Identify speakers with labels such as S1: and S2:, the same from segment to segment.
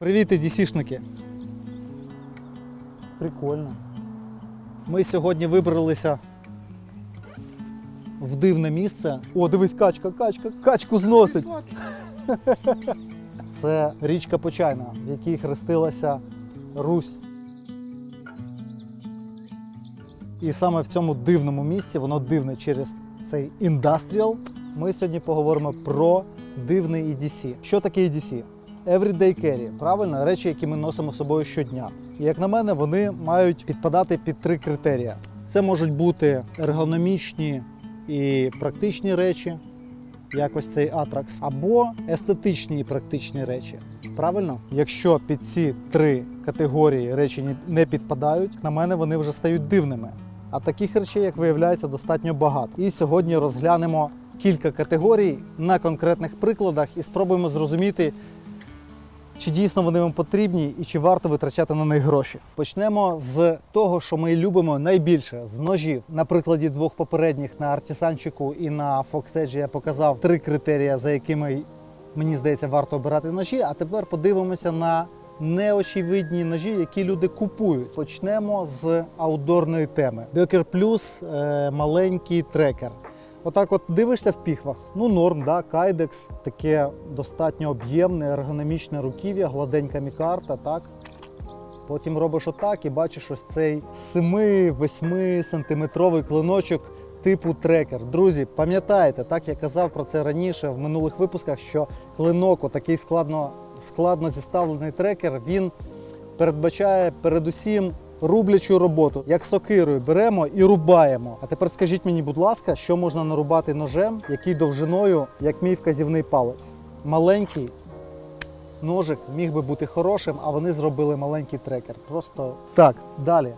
S1: Привіт, EDC-шники. Прикольно. Ми сьогодні вибралися в дивне місце. О, дивись, качка, качка, качку зносить. Це річка Почайна, в якій хрестилася Русь. І саме в цьому дивному місці, воно дивне через цей індастріал. Ми сьогодні поговоримо про дивний EDC. Що таке EDC? Everyday carry, правильно, речі, які ми носимо з собою щодня. І як на мене, вони мають підпадати під три критерії. Це можуть бути ергономічні і практичні речі, як ось цей Atrax, або естетичні і практичні речі. Правильно? Якщо під ці три категорії речі не підпадають, на мене вони вже стають дивними. А таких речей, як виявляється, достатньо багато. І сьогодні розглянемо кілька категорій на конкретних прикладах і спробуємо зрозуміти, чи дійсно вони вам потрібні і чи варто витрачати на них гроші. Почнемо з того, що ми любимо найбільше з ножів. На прикладі двох попередніх на артісанчику і на Edge я показав три критерії, за якими мені здається варто обирати ножі. А тепер подивимося на неочевидні ножі, які люди купують. Почнемо з аутдорної теми. Бекер Plus е, маленький трекер. Отак, от дивишся в піхвах. Ну, норм, да, кайдекс, таке достатньо об'ємне, ергономічне руків'я, гладенька мікарта, так. Потім робиш отак і бачиш ось цей 7-8 сантиметровий клиночок типу трекер. Друзі, пам'ятаєте, так я казав про це раніше в минулих випусках, що клинок, отакий складно, складно зіставлений трекер, він передбачає передусім рублячу роботу. Як сокирою беремо і рубаємо. А тепер скажіть мені, будь ласка, що можна нарубати ножем, який довжиною, як мій вказівний палець. Маленький ножик міг би бути хорошим, а вони зробили маленький трекер. Просто так, далі.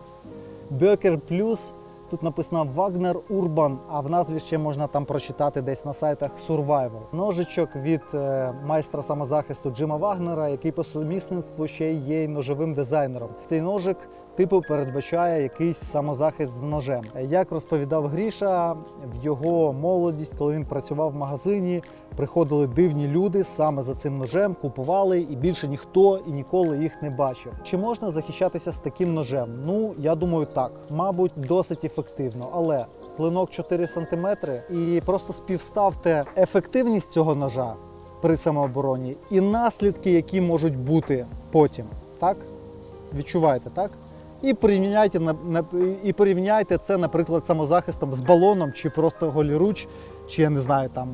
S1: Бекер Плюс. Тут написано Wagner Urban, а в назві ще можна там прочитати десь на сайтах Survival. Ножичок від е, майстра самозахисту Джима Вагнера, який по сумісництву ще є й ножовим дизайнером. Цей ножик типу передбачає якийсь самозахист з ножем. Як розповідав Гріша, в його молодість, коли він працював в магазині, приходили дивні люди саме за цим ножем, купували, і більше ніхто і ніколи їх не бачив. Чи можна захищатися з таким ножем? Ну я думаю, так, мабуть, досить ефективно, але клинок 4 см і просто співставте ефективність цього ножа при самообороні і наслідки, які можуть бути потім. Так відчуваєте, так? І порівняйте і порівняйте це, наприклад, самозахистом з балоном, чи просто голіруч, чи я не знаю, там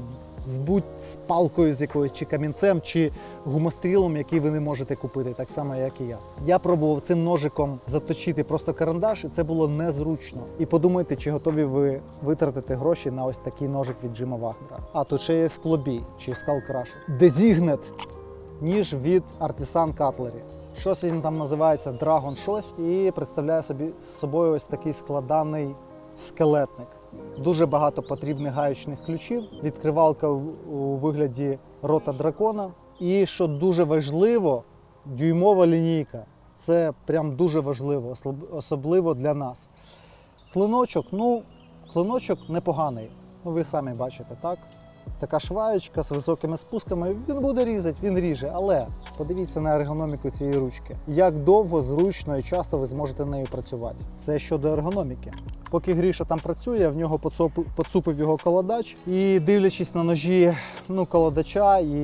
S1: з будь з палкою з якоюсь, чи камінцем, чи гумострілом, який ви не можете купити, так само, як і я. Я пробував цим ножиком заточити просто карандаш, і це було незручно. І подумайте, чи готові ви витратити гроші на ось такий ножик від Джима Вагнера. А тут ще є склобій чи скалкраш. Дезігнет ніж від Artisan Cutlery. Щось він там називається Dragon щось і представляє собі з собою ось такий складаний скелетник. Дуже багато потрібних гаючних ключів, відкривалка у вигляді рота дракона. І що дуже важливо, дюймова лінійка. Це прям дуже важливо, особливо для нас. Клиночок, ну, клиночок непоганий. Ну, ви самі бачите, так? Така шваєчка з високими спусками. Він буде різати, він ріже. Але подивіться на ергономіку цієї ручки. Як довго, зручно і часто ви зможете нею працювати. Це щодо ергономіки. Поки Гріша там працює, в нього поцупив, його колодач. І дивлячись на ножі ну, колодача і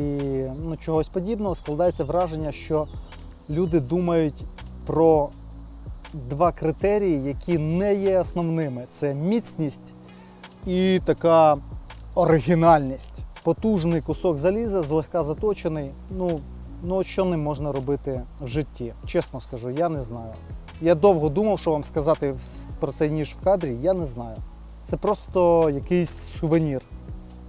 S1: ну, чогось подібного, складається враження, що люди думають про два критерії, які не є основними: це міцність і така оригінальність. Потужний кусок заліза, злегка заточений. Ну, ну що ним можна робити в житті? Чесно скажу, я не знаю. Я довго думав, що вам сказати про цей ніж в кадрі, я не знаю. Це просто якийсь сувенір,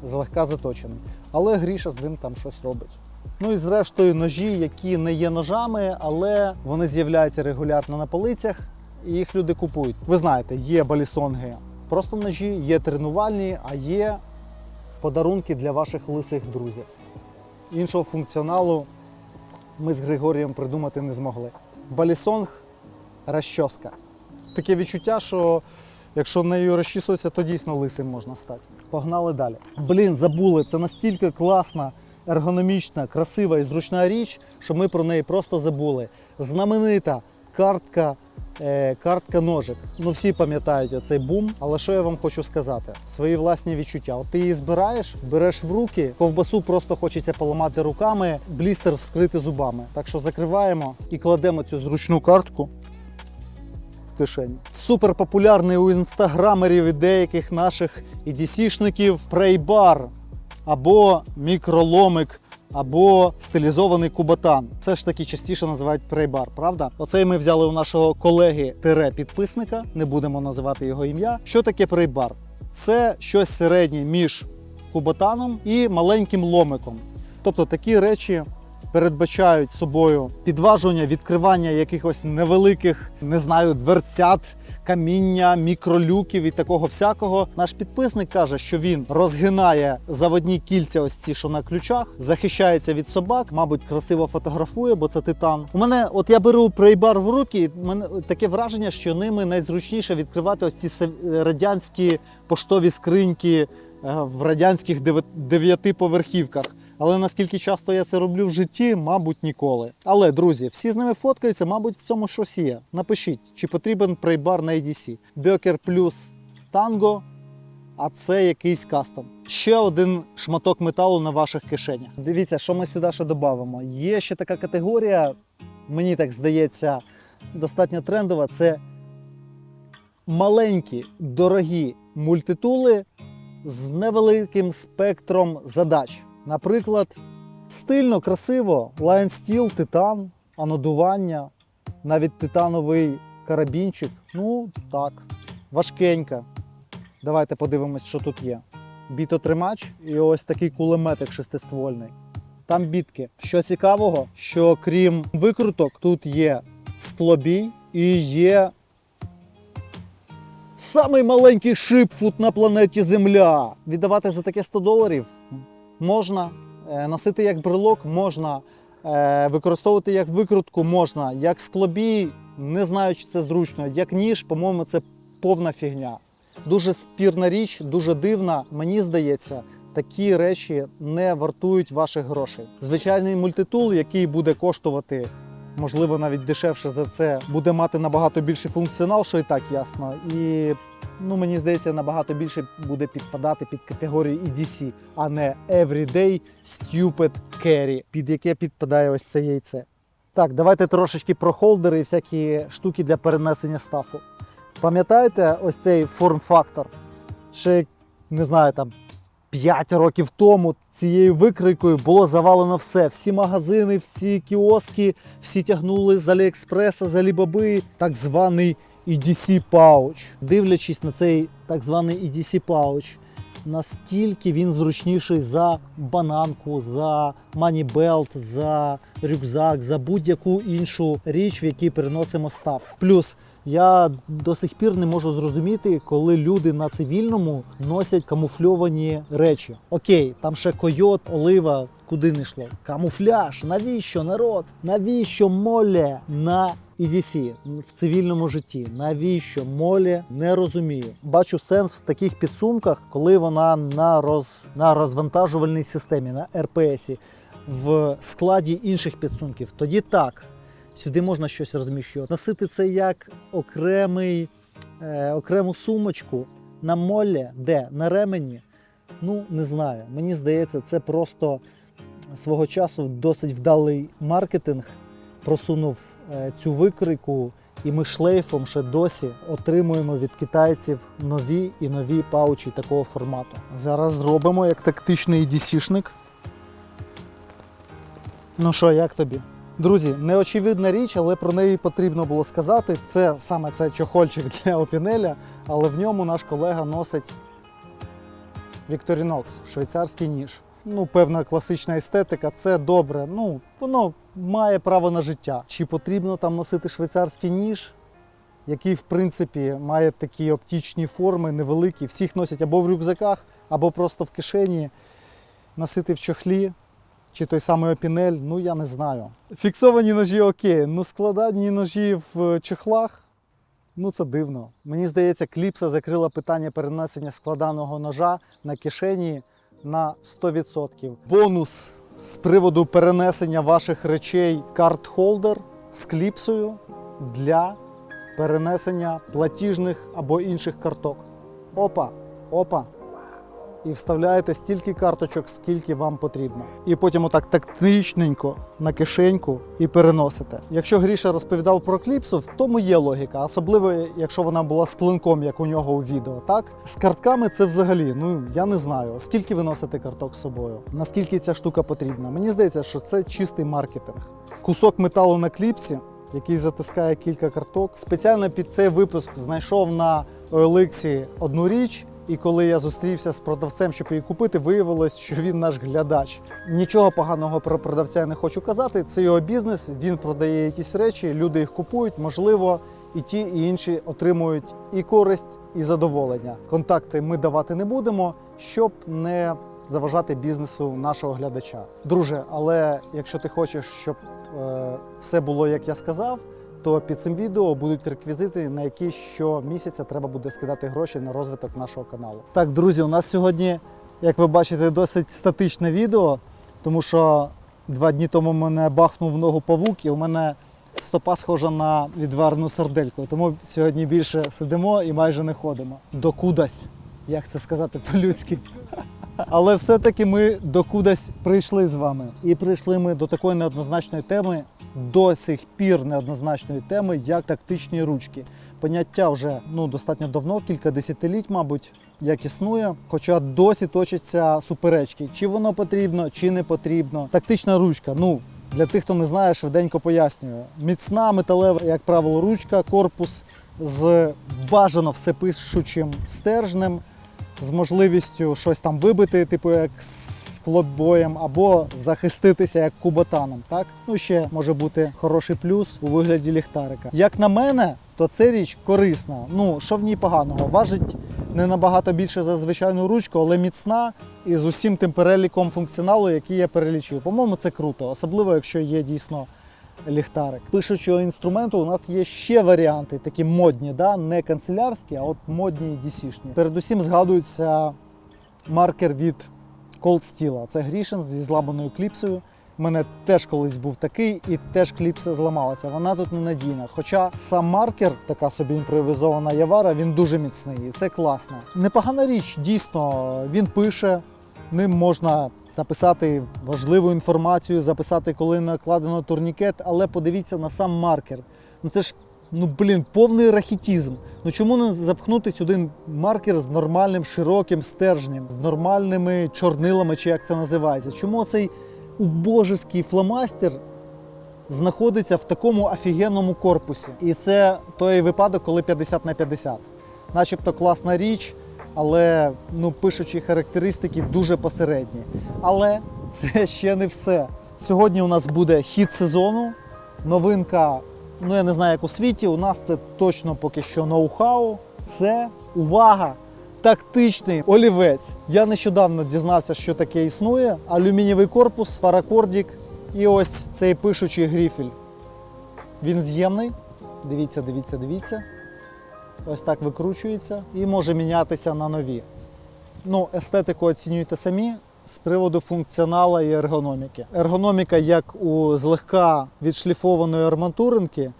S1: злегка заточений. Але Гріша з ним там щось робить. Ну і зрештою ножі, які не є ножами, але вони з'являються регулярно на полицях, і їх люди купують. Ви знаєте, є балісонги просто ножі, є тренувальні, а є подарунки для ваших лисих друзів. Іншого функціоналу ми з Григорієм придумати не змогли. Балісонг розчоска. Таке відчуття, що якщо нею розчісуватися, то дійсно лисим можна стати. Погнали далі. Блін, забули, це настільки класна ергономічна, красива і зручна річ, що ми про неї просто забули. Знаменита картка. Е, Картка ножик. Ну всі пам'ятають оцей бум. Але що я вам хочу сказати? Свої власні відчуття. От ти її збираєш, береш в руки, ковбасу просто хочеться поламати руками, блістер вскрити зубами. Так що закриваємо і кладемо цю зручну картку кишені. Супер популярний у інстаграмерів і деяких наших EDC-шників прейбар або мікроломик, або стилізований кубатан. Все ж таки частіше називають прейбар, правда? Оцей ми взяли у нашого колеги тире підписника, не будемо називати його ім'я. Що таке прейбар? Це щось середнє між кубатаном і маленьким ломиком. Тобто такі речі передбачають собою підважування, відкривання якихось невеликих, не знаю, дверцят, каміння, мікролюків і такого всякого. Наш підписник каже, що він розгинає заводні кільця, ось ці, що на ключах, захищається від собак, мабуть, красиво фотографує, бо це титан. У мене, от я беру прейбар в руки, і мене таке враження, що ними найзручніше відкривати ось ці радянські поштові скриньки е, в радянських дев'ятиповерхівках. Але наскільки часто я це роблю в житті, мабуть, ніколи. Але, друзі, всі з ними фоткаються, мабуть, в цьому щось є. Напишіть, чи потрібен прейбар на EDC. Бьокер плюс танго, а це якийсь кастом. Ще один шматок металу на ваших кишенях. Дивіться, що ми сюди ще додамо. Є ще така категорія, мені так здається, достатньо трендова. Це маленькі, дорогі мультитули з невеликим спектром задач. Наприклад, стильно, красиво, Lion Steel, титан, анодування, навіть титановий карабінчик. Ну, так, важкенька. Давайте подивимось, що тут є. Бітотримач і ось такий кулеметик шестиствольний. Там бітки. Що цікавого, що крім викруток, тут є склобій і є самий маленький шипфут на планеті Земля. Віддавати за таке 100 доларів можна. Е, Носити як брелок можна. Е, Використовувати як викрутку можна, як склобій, не знаю, чи це зручно, як ніж, по-моєму, це повна фігня. Дуже спірна річ, дуже дивна. Мені здається, такі речі не вартують ваших грошей. Звичайний мультитул, який буде коштувати, можливо, навіть дешевше за це, буде мати набагато більший функціонал, що і так ясно. І ну, мені здається, набагато більше буде підпадати під категорію EDC, а не Everyday Stupid Carry, під яке підпадає ось це яйце. Так, давайте трошечки про холдери і всякі штуки для перенесення стафу. Пам'ятаєте ось цей форм-фактор? Ще, не знаю, там 5 років тому цією викрикою було завалено все. Всі магазини, всі кіоски, всі тягнули з Аліекспреса, з Алібаби, так званий EDC Pouch. Дивлячись на цей так званий EDC Pouch, наскільки він зручніший за бананку, за манібелт, за рюкзак, за будь-яку іншу річ, в якій переносимо став. Плюс я до сих пір не можу зрозуміти, коли люди на цивільному носять камуфльовані речі. Окей, там ще койот, олива, куди не йшло. Камуфляж, навіщо народ? Навіщо моле на EDC в цивільному житті? Навіщо моле? Не розумію. Бачу сенс в таких підсумках, коли вона на роз на розвантажувальній системі, на РПС, в складі інших підсумків. Тоді так. Сюди можна щось розміщувати. Носити це як окремий, е, окрему сумочку на молі, де на ремені. Ну, не знаю. Мені здається, це просто свого часу досить вдалий маркетинг просунув е, цю викрику, і ми шлейфом ще досі отримуємо від китайців нові і нові паучі такого формату. Зараз зробимо як тактичний EDC-шник. Ну що, як тобі? Друзі, неочевидна річ, але про неї потрібно було сказати. Це саме це чохольчик для опінеля, але в ньому наш колега носить Victorinox, швейцарський ніж. Ну, певна класична естетика, це добре. Ну, воно має право на життя. Чи потрібно там носити швейцарський ніж, який, в принципі, має такі оптичні форми, невеликі. Всіх носять або в рюкзаках, або просто в кишені, носити в чохлі. Чи той самий опінель, ну я не знаю. Фіксовані ножі окей, ну складені ножі в чохлах, ну це дивно. Мені здається, кліпса закрила питання перенесення складаного ножа на кишені на 100%. Бонус з приводу перенесення ваших речей карт-холдер з кліпсою для перенесення платіжних або інших карток. Опа, опа. І вставляєте стільки карточок, скільки вам потрібно. І потім отак тактичненько на кишеньку і переносите. Якщо Гріша розповідав про кліпсу, в тому є логіка, особливо якщо вона була з клинком, як у нього у відео. Так з картками це взагалі, ну я не знаю, скільки ви носите карток з собою, наскільки ця штука потрібна. Мені здається, що це чистий маркетинг. Кусок металу на кліпсі, який затискає кілька карток. Спеціально під цей випуск знайшов на OLX одну річ. І коли я зустрівся з продавцем, щоб її купити, виявилось, що він наш глядач. Нічого поганого про продавця я не хочу казати. Це його бізнес. Він продає якісь речі, люди їх купують. Можливо, і ті, і інші отримують і користь, і задоволення. Контакти ми давати не будемо, щоб не заважати бізнесу нашого глядача. Друже, але якщо ти хочеш, щоб е, все було як я сказав, то під цим відео будуть реквізити, на які щомісяця треба буде скидати гроші на розвиток нашого каналу. Так, друзі, у нас сьогодні, як ви бачите, досить статичне відео, тому що два дні тому мене бахнув в ногу павук, і у мене стопа схожа на відварену сардельку. Тому сьогодні більше сидимо і майже не ходимо. Докудась, як це сказати по-людськи. Але все-таки ми докудись прийшли з вами. І прийшли ми до такої неоднозначної теми, до сих пір неоднозначної теми, як тактичні ручки. Поняття вже ну, достатньо давно, кілька десятиліть, мабуть, як існує. Хоча досі точаться суперечки, чи воно потрібно, чи не потрібно. Тактична ручка. Ну, для тих, хто не знає, швиденько пояснюю. Міцна металева, як правило, ручка, корпус з бажано всепишучим стержнем з можливістю щось там вибити, типу як склобоєм, або захиститися як куботаном. Так? Ну ще може бути хороший плюс у вигляді ліхтарика. Як на мене, то це річ корисна. Ну що в ній поганого? Важить не набагато більше за звичайну ручку, але міцна і з усім тим переліком функціоналу, який я перелічив. По-моєму, це круто, особливо якщо є дійсно ліхтарик. Пишучого інструменту у нас є ще варіанти, такі модні, да? не канцелярські, а от модні DC-шні. Передусім згадується маркер від Cold Steel. Це Грішин зі зламаною кліпсою. У мене теж колись був такий, і теж кліпса зламалася. Вона тут ненадійна. Хоча сам маркер, така собі імпровізована Явара, він дуже міцний. І це класно. Непогана річ, дійсно, він пише. Ним можна записати важливу інформацію, записати, коли накладено турнікет, але подивіться на сам маркер. Ну це ж ну блін, повний рахітізм. Ну чому не запхнути сюди маркер з нормальним широким стержнем, з нормальними чорнилами, чи як це називається? Чому цей убожеский фломастер знаходиться в такому офігенному корпусі? І це той випадок, коли 50 на 50. Начебто класна річ але ну, пишучі характеристики дуже посередні. Але це ще не все. Сьогодні у нас буде хід сезону, новинка. Ну я не знаю, як у світі. У нас це точно поки що ноу-хау. Це увага! Тактичний олівець. Я нещодавно дізнався, що таке існує. Алюмінієвий корпус, паракордік і ось цей пишучий гріфель. Він з'ємний. Дивіться, дивіться, дивіться. Ось так викручується і може мінятися на нові. Ну, естетику оцінюйте самі з приводу функціонала і ергономіки. Ергономіка, як у злегка відшліфованої арматуринки.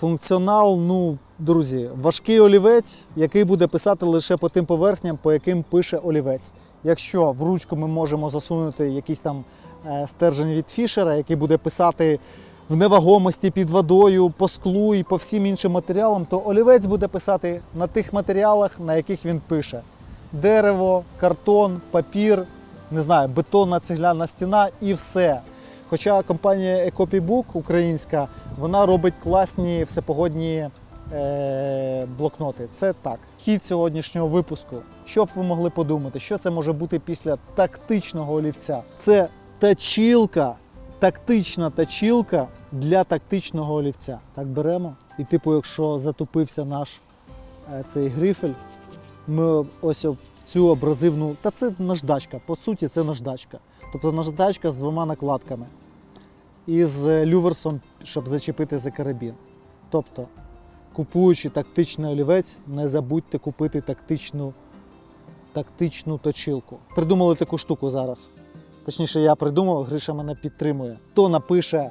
S1: Функціонал, ну, друзі, важкий олівець, який буде писати лише по тим поверхням, по яким пише олівець. Якщо в ручку ми можемо засунути якийсь там е, стержень від фішера, який буде писати в невагомості під водою, по склу і по всім іншим матеріалам, то олівець буде писати на тих матеріалах, на яких він пише: дерево, картон, папір, не знаю, бетонна цегляна стіна і все. Хоча компанія EcopyBook українська, вона робить класні всепогодні е, блокноти. Це так. Хід сьогоднішнього випуску. Що б ви могли подумати, що це може бути після тактичного олівця? Це точілка тактична точілка для тактичного олівця. Так беремо. І, типу, якщо затупився наш е, цей грифель, ми ось цю абразивну. Та це наждачка, по суті, це наждачка. Тобто наждачка з двома накладками. І з люверсом, щоб зачепити за карабін. Тобто, купуючи тактичний олівець, не забудьте купити тактичну, тактичну точилку. Придумали таку штуку зараз точніше, я придумав, Гриша мене підтримує. Хто напише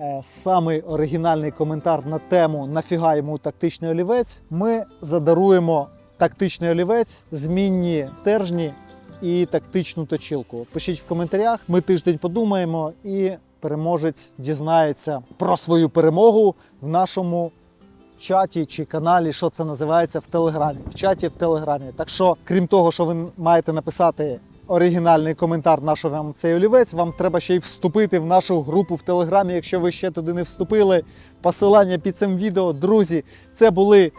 S1: е, самий оригінальний коментар на тему Нафіга йому тактичний олівець, ми задаруємо тактичний олівець, змінні стержні і тактичну точилку. Пишіть в коментарях, ми тиждень подумаємо, і переможець дізнається про свою перемогу в нашому чаті чи каналі, що це називається в Телеграмі. В чаті в Телеграмі. Так що, крім того, що ви маєте написати оригінальний коментар, на що вам цей олівець, вам треба ще й вступити в нашу групу в Телеграмі, якщо ви ще туди не вступили. Посилання під цим відео. Друзі, це були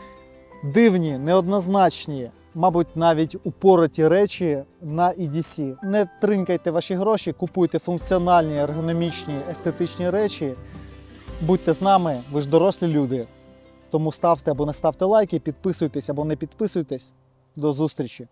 S1: дивні, неоднозначні. Мабуть, навіть упороті речі на EDC. Не тринкайте ваші гроші, купуйте функціональні, ергономічні, естетичні речі. Будьте з нами, ви ж дорослі люди. Тому ставте або не ставте лайки, підписуйтесь або не підписуйтесь. До зустрічі!